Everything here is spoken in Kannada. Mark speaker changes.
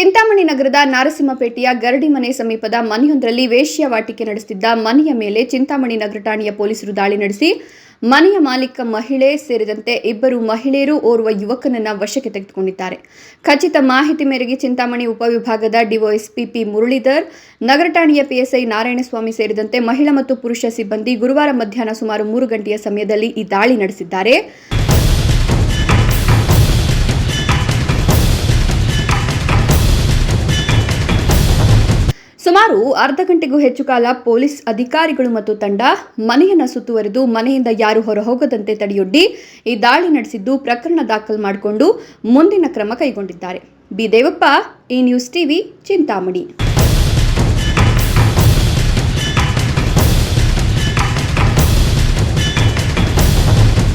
Speaker 1: ಚಿಂತಾಮಣಿ ನಗರದ ನಾರಸಿಂಹಪೇಟೆಯ ಗರಡಿ ಮನೆ ಸಮೀಪದ ಮನೆಯೊಂದರಲ್ಲಿ ವೇಶ್ಯಾವಾಟಿಕೆ ನಡೆಸುತ್ತಿದ್ದ ಮನೆಯ ಮೇಲೆ ಚಿಂತಾಮಣಿ ನಗರ ಠಾಣೆಯ ಪೊಲೀಸರು ದಾಳಿ ನಡೆಸಿ ಮನೆಯ ಮಾಲೀಕ ಮಹಿಳೆ ಸೇರಿದಂತೆ ಇಬ್ಬರು ಮಹಿಳೆಯರು ಓರ್ವ ಯುವಕನನ್ನ ವಶಕ್ಕೆ ತೆಗೆದುಕೊಂಡಿದ್ದಾರೆ. ಖಚಿತ ಮಾಹಿತಿ ಮೇರೆಗೆ ಚಿಂತಾಮಣಿ ಉಪವಿಭಾಗದ ಡಿವೈಎಸ್ಪಿ ಪಿ ಮುರಳೀಧರ್, ನಗರ ಠಾಣೆಯ ಪಿಎಸ್ಐ ನಾರಾಯಣಸ್ವಾಮಿ ಸೇರಿದಂತೆ ಮಹಿಳಾ ಮತ್ತು ಪುರುಷ ಸಿಬ್ಬಂದಿ ಗುರುವಾರ ಮಧ್ಯಾಹ್ನ ಸುಮಾರು ಮೂರು ಗಂಟೆಯ ಸಮಯದಲ್ಲಿ ಈ ದಾಳಿ ನಡೆಸಿದ್ದಾರೆ. ಸುಮಾರು ಅರ್ಧ ಗಂಟೆಗೂ ಹೆಚ್ಚು ಕಾಲ ಪೊಲೀಸ್ ಅಧಿಕಾರಿಗಳು ಮತ್ತು ತಂಡ ಮನೆಯನ್ನು ಸುತ್ತುವರೆದು ಮನೆಯಿಂದ ಯಾರು ಹೊರ ಹೋಗದಂತೆ ತಡೆಯೊಡ್ಡಿ ಈ ದಾಳಿ ನಡೆಸಿದ್ದು ಪ್ರಕರಣ ದಾಖಲು ಮಾಡಿಕೊಂಡು ಮುಂದಿನ ಕ್ರಮ ಕೈಗೊಂಡಿದ್ದಾರೆ. ಬಿ ದೇವಪ್ಪ ಈ ನ್ಯೂಸ್ ಟಿವಿ, ಚಿಂತಾಮಣಿ.